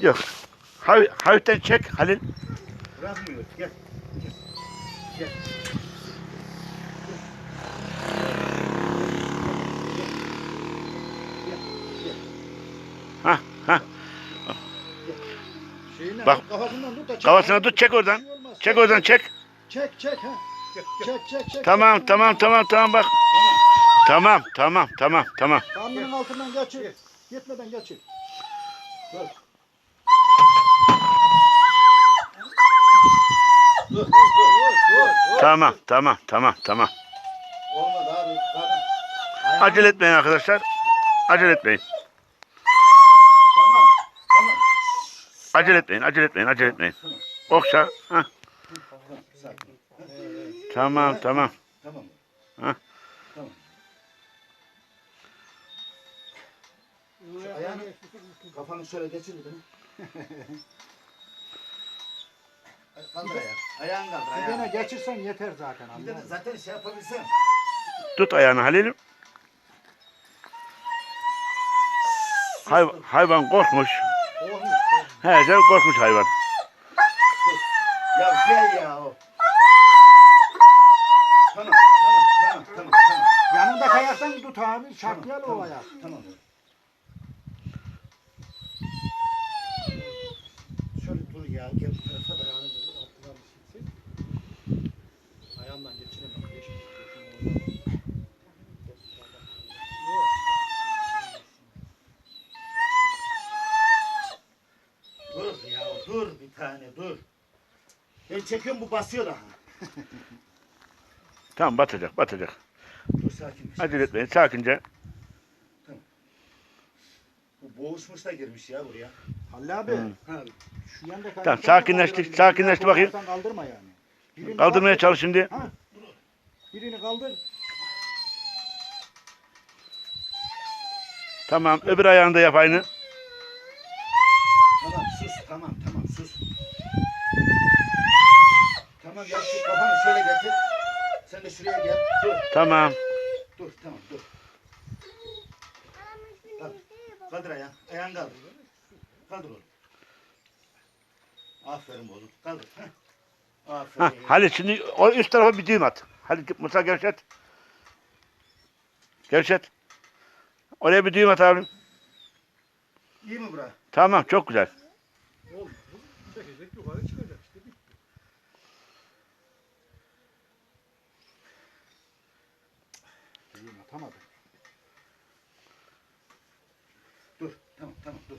Yok. Hav, hafiften çek Halil. Bırakmıyor. Gel. Gel. Gel. Ha ha. Şeyine, Bak. Kafasından tut da çek. Kafasına tut çek oradan. Çek oradan çek. Çek çek ha. Çek çek çek. Tamam tamam tamam tamam bak. Tamam tamam tamam tamam. Karnının altından geçir. Gitmeden geçir. Dur, Tamam tamam tamam tamam. Olmadı abi. Ayağını- Acele etmeyin arkadaşlar. Acele etmeyin. Tamam, tamam. Acele etmeyin. Acele etmeyin. Acele etmeyin. Okşa. Sakin. Tamam tamam. Tamam. Ha. Tamam. Şu ayağını, kafanı şöyle geçir bir tane. kaldır ayağı. Ayağını kaldır. Bir Ayağını. tane geçirsen yeter zaten. Bir tane anladın mı? zaten şey yapabilsem. Tut ayağını Halil'im. Hayvan, hayvan korkmuş. Olmuş. He canım korkmuş hayvan. Ya gel ya o. Tamam, tamam, tamam, tamam, tamam. Yanında kayarsan tut abi. Şartlayalı tamam, o ayak. Tamam. Şöyle dur ya. Gel bu tarafa da ayağını böyle altına bir silsin. Ayağından geçiremem. Geçmiş. Dur ya, dur bir tane, dur. Ben çekiyorum bu basıyor daha. Tamam batacak batacak. Dur sakin. Acele etmeyin sakince. Bu boğuşmuş da girmiş ya buraya. Halil abi. Hı. Ha, Şu yanda Tamam, da sakinleşti, kaldırabilirsin. sakinleşti bakayım. Kaldırma yani. Birini Kaldırmaya kaldır, çalış şimdi. Birini kaldır. Tamam öbür ayağını da yap aynı. tamam sus, tamam, tamam sus. Tamam ya şu kafanı şöyle getir. Sen de şuraya gel. Dur, Tamam. dur, tamam dur. Kaldır ayağını. Ayağını kaldır. Kaldır oğlum. Aferin oğlum. Kaldır. Heh. Ha, Aferin. Halil şimdi o üst tarafa bir düğüm at. Halil Musa gevşet. Gevşet. Oraya bir düğüm at abi. İyi mi bura? Tamam çok güzel. Çekecek yukarı çıkacak işte. Düğüm atamadım. Dur. Tamam, tamam dur.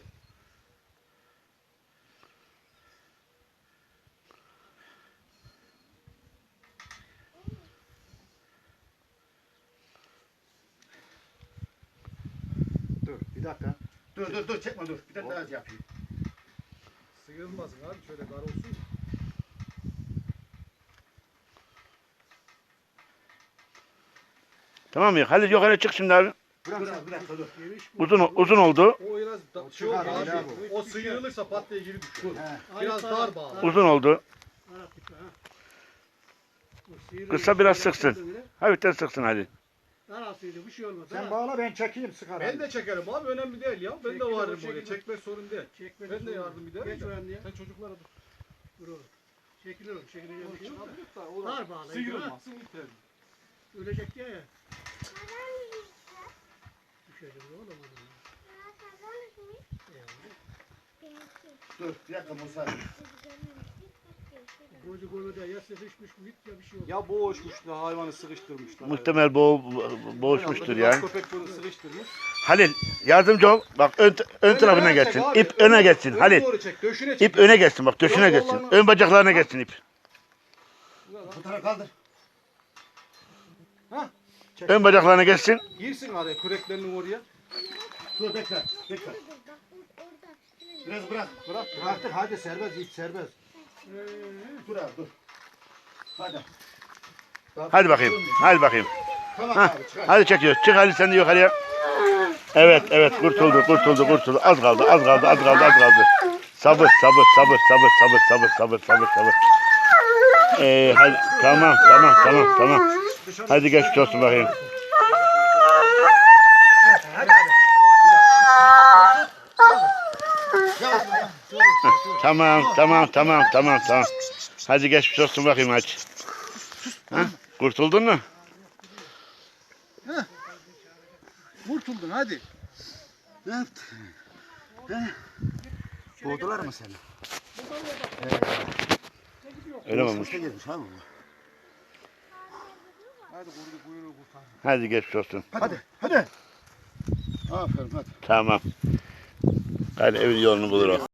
Dur bir dakika. Dur dur dur çekme dur. Bir de daha yapayım. Sıyırmasın abi şöyle dar olsun. Tamam mı? Halil yukarı çık şimdi abi. Dur abi bir dakika dur. Uzun uzun oldu. O biraz da, şey oldu abi. O sıyrılırsa pat diye geri düşüyor. Biraz dar bağlı. Uzun oldu. Kısa biraz sıksın. Hafiften sıksın Halil. Arasıydı bir şey olmaz. Sen bağla ben çekeyim sıkar. Ben de çekerim abi önemli değil ya. Ben de varım oraya. Çekmek sorun değil. Çekme. Ben de yardım ederim. Geç de. öğren diye. Sen çocuklara da. Dur oğlum. Çekilir oğlum. Çekilecek bir şey yok. da. Olur. Dar. Sıyrılmasın yeter. Ölecek diye ya. Düşecek oğlum adam. Dur bir dakika Musa. Gözü konuda ya sıkışmış mı hiç ya bir şey yok. Ya boğuşmuşlar hayvanı sıkıştırmışlar. Muhtemel boğ, boğuşmuştur yani. Köpek bunu sıkıştırmış. Halil yardımcı ol. Bak ön, ön tarafına Öne geçsin. abi. İp öne geçsin. Halil. çek. Döşüne çek. İp öne geçsin bak döşüne Yok, geçsin. Ön bacaklarına geçsin ip. Bu tarafa kaldır. Ön bacaklarına geçsin. Girsin araya küreklerini oraya. Dur bekle. Bekle. Biraz bırak. Bırak bıraktık hadi serbest ip serbest. Dur abi dur. Hadi. Hadi bakayım. Hadi bakayım. Tamam Hah, abi çıkar. Hadi çekiyoruz. Çık Halil sen de yukarıya. Evet evet kurtuldu kurtuldu kurtuldu. Az kaldı az kaldı az kaldı az kaldı. Sabır sabır sabır sabır sabır sabır sabır sabır sabır. Ee, hadi, tamam tamam tamam tamam. Hadi geçmiş olsun bakayım. Tamam, tamam, tamam, tamam, tamam. Hadi geçmiş olsun bakayım hadi. Ha? Kurtuldun mu? Kurtuldun hadi. Ne yaptın? Boğdular mı seni? Öyle mi olmuş? Ha bu. Hadi kurdu buyruğu kurtar. Hadi geçmiş olsun. Hadi, hadi. Aferin hadi. Tamam. Hadi evin yolunu bulur o.